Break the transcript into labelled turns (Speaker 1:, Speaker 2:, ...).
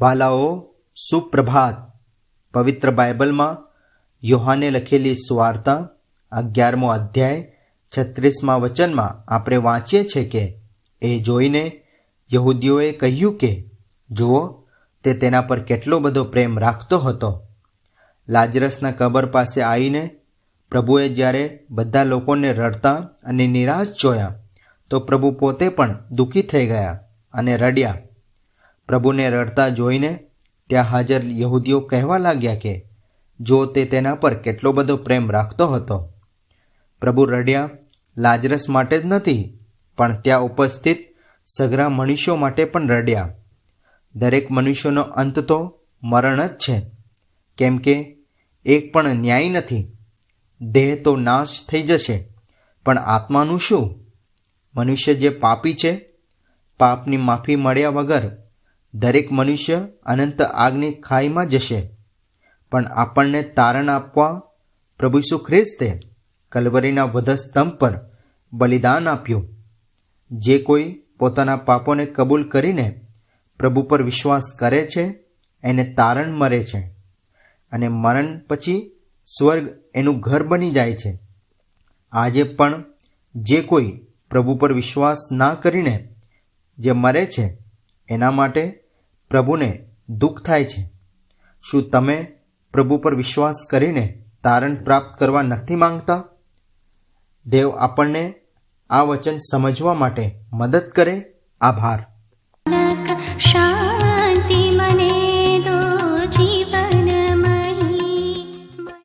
Speaker 1: વાલાઓ, સુપ્રભાત, પવિત્ર બાઇબલમાં યોહાને લખેલી સુવાર્તા અગિયારમો અધ્યાય, છત્રીસમાં વચનમાં આપણે વાંચીએ છીએ કે એ જોઈને યહૂદીઓએ કહ્યું કે, જુઓ, તે તેના પર કેટલો બધો પ્રેમ રાખતો હતો. લાજરસના કબર પાસે આવીને પ્રભુએ જ્યારે બધા લોકોને રડતા અને નિરાશ જોયા, તો પ્રભુ પોતે પણ દુઃખી થઈ ગયા અને રડ્યા. પ્રભુને રડતા જોઈને ત્યાં હાજર યહૂદીઓ કહેવા લાગ્યા કે, જો તે તેના પર કેટલો બધો પ્રેમ રાખતો હતો. પ્રભુ રડ્યા, લાજરસ માટે જ નથી, પણ ત્યાં ઉપસ્થિત સઘરા મનુષ્યો માટે પણ રડ્યા. દરેક મનુષ્યનો અંત તો મરણ જ છે. કેમ કે એક પણ ન્યાય નથી. દેહ તો નાશ થઈ જશે. પણ આત્માનું શું? મનુષ્ય જે પાપી છે, પાપની માફી મળ્યા વગર દરેક મનુષ્ય અનંત આગની ખાઈમાં જશે. પણ આપણને તારણ આપવા પ્રભુ ખ્રિસ્તે કલવરીના વધસ્તંભ પર બલિદાન આપ્યું. જે કોઈ પોતાના પાપોને કબૂલ કરીને પ્રભુ પર વિશ્વાસ કરે છે, એને તારણ મરે છે અને મરણ પછી સ્વર્ગ એનું ઘર બની જાય છે. આજે પણ જે કોઈ પ્રભુ પર વિશ્વાસ ના કરીને જે મરે છે, એના માટે પ્રભુને દુઃખ થાય છે. શું તમે પ્રભુ પર વિશ્વાસ કરીને તારણ પ્રાપ્ત કરવા નથી માંગતા? દેવ આપણને આ વચન સમજવા માટે મદદ કરે. આભાર.